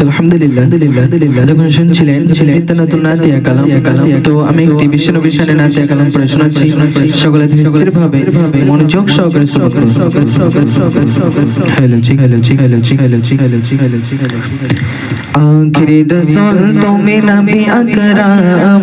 আলহামদুলিল্লাহ যখন শুনছিলেন তো আমি একটি বিশ্বনবী শানে নাতিয়া কালাম পড়ে শোনাচ্ছি সকলে স্থির ভাবে মনোযোগ সহকারে শ্রবণ করুন আখিরি তুমি নবী আকরাম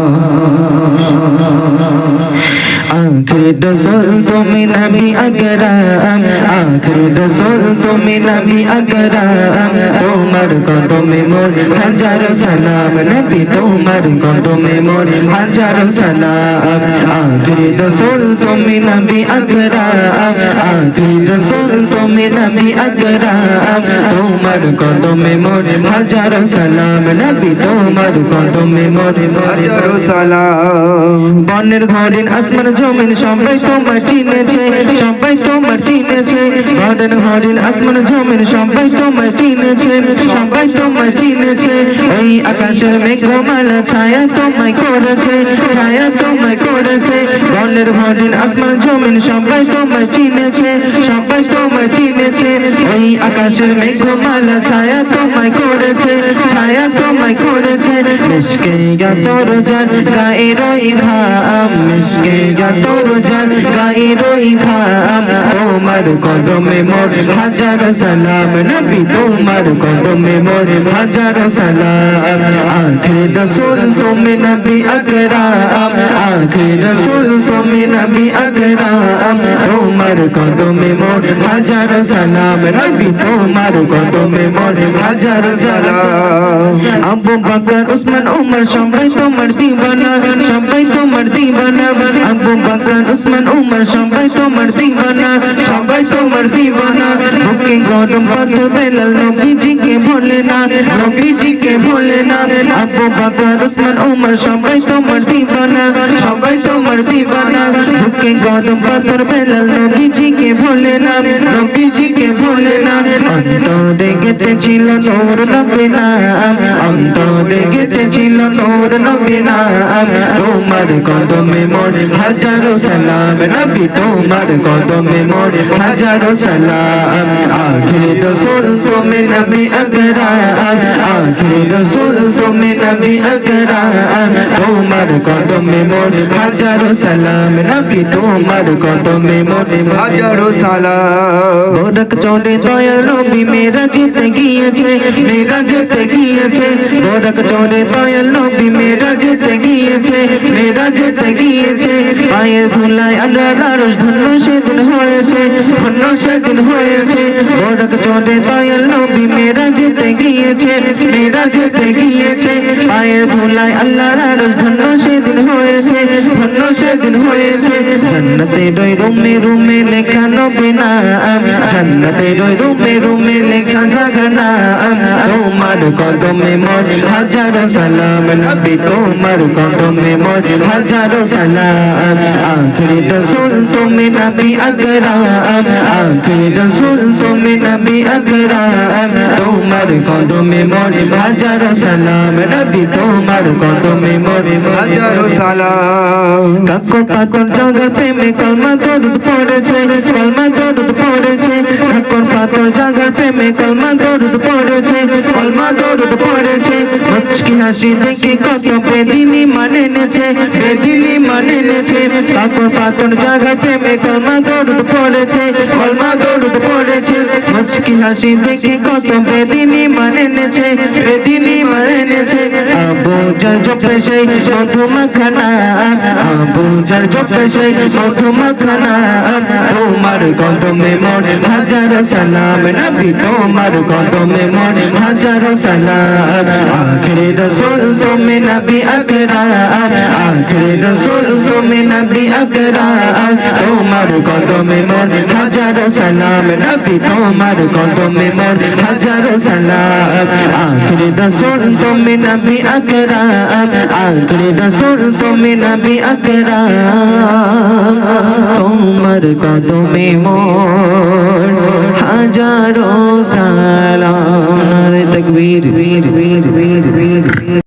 আখির রসুল তুমি নবী আকরাম আখির রসুল তুমি নবী আকরাম তোমার কদমে মোর হাজার সালাম নবী তোমার কদমে মোর হাজার সালাম আখির রসুল তুমি নবী আকরাম আখির রসুল তুমি নবী আকরাম তোমার কদমে মোর হাজার সালাম নবী তোমার কদমে মোর হাজারো সালাম বনের ঘরের আসমান জমিন সবাই তোমার চিনেছে, সবাই তোমার চিনেছে। ঘরের ঘরের আসমান জমিন সবাই তোমার চিনেছে, সবাই তোমার চিনেছে। ওই আকাশের মেঘমালা ছায়া তোমায় করেছে, ছায়া তোমায় করেছে। ঘরের আসমান জমিন সবাই তোমার চিনেছে, সবাই তোমার চিনেছে। ওই আকাশের মেঘমালা ছায়া তোমায় করেছে, ছায়া তোমায় করেছে। মিশকে গা তোর জান গায়ে রই ভাম মিশকে গা তোর জান গায়ে রই ভাম তোমার কদমে মোর হাজার সালাম নবী তোমার কদমে মোর হাজার সালাম আখে রসুল তুমি নবী আকরাম আখে রসুল তুমি নবী আকরাম তোমার কদমে মোর হাজার সালাম নবী তোমার কদমে মোর হাজার সালাম আবু বকর উসমান উমর সবাই তোমার দিবানা সবাই তোমার দিবানা আবু বকর উসমান উমর সবাই তোমার দিবানা সবাই তোমার দিবানা বুকে গরম পাথর বেলাল নবীজিকে ভোলে না নবীজিকে ভোলে না আবু বকর উসমান উমর সবাই তোমার দিবানা সবাই তোমার দিবানা বুকে গরম পাথর বেলাল নবীজিকে ভোলে না নবীজিকে ভোলে না অন্তরে গেতেছিল নূর নবী নাম অন্তরে গেতেছিল নূর নবী নাম তোমার কদমে মোর হাজারো সালাম নবী তোমার কদমে মোর হাজারো সালাম আখির রসুল তুমি নবী আকরাম আখির রসুল তুমি নবী আকরাম তোমার কদমে মোর হাজারো সালাম নবী তোমার কদমে মোর হাজারো সালাম গোরখ চলে দয়াল নবী মেরা যেতে গিয়েছে মেরা যেতে গিয়েছে গোরখ চলে দয়াল নবী মেরা যেতে গিয়েছে মেরা যেতে গিয়েছে পায়ের ধুলায় আল্লাহ আরশ ধন্য সেদিন হয়েছে, ধন্য সেদিন হয়েছে। গোরখ চলে দয়াল নবী মেরা যেতে গিয়েছে মেরা যেতে গিয়েছে পায়ের ধুলায় আল্লাহর আরশ ধন্য সেদিন হয়েছে, ধন্য সেদিন হয়েছে। জান্নাতে রই রুমে রুমে লেখা নবী নাম জান্নাতে রই রুমে রুমে লেখা জাগনা তোমার কদমে মোর, হাজার সালাম নবী, তোমার কদমে মোর, হাজার সালাম। আখরি রসুল তুমি নবী আকরাম আখরি রসুল তুমি নবী আকরাম তোমার কদমে মোর, হাজার সালাম নবী তোমার কদমে মোর হাজারো সালাম। কাকর পাকর জাগার প্রেমে কলমা দরুদ পড়েছে কলমা দরুদ পড়েছে। কাকর পাকর জাগার প্রেমে কলমা দরুদ পড়েছে কলমা দরুদ পড়েছে। মুচকি হাসি দেখে কত বেদিনী মানে নেছে বেদিনী মানে নেছে কাকর পাকর জাগার প্রেমে কলমা দরুদ পড়েছে কলমা দরুদ পড়েছে। মুচকি হাসি দেখে কত বেদিনী মানে নেছে বেদিনী মানে নেছে জল জপে সেই মধু মাখানা জল জপে সেই মধু মাখানা তোমার কদমে মোর হাজার সালাম নবী, তোমার কদমে মোর হাজার সালাম। আখরে রসুল তুমি নবী আকরাম, আখরে রসুল তুমি নবী আকরাম। তোমার কদমে মোর হাজার সালাম নবী, তোমার কদমে মোর হাজার সালাম। আখরে রসুল তুমি নবী আকরাম আখরে রসুল তুমি নবী আকরাম তোমার কদমে মোর হাজারো সালাম। তাকবীর। বীর বীর বীর বীর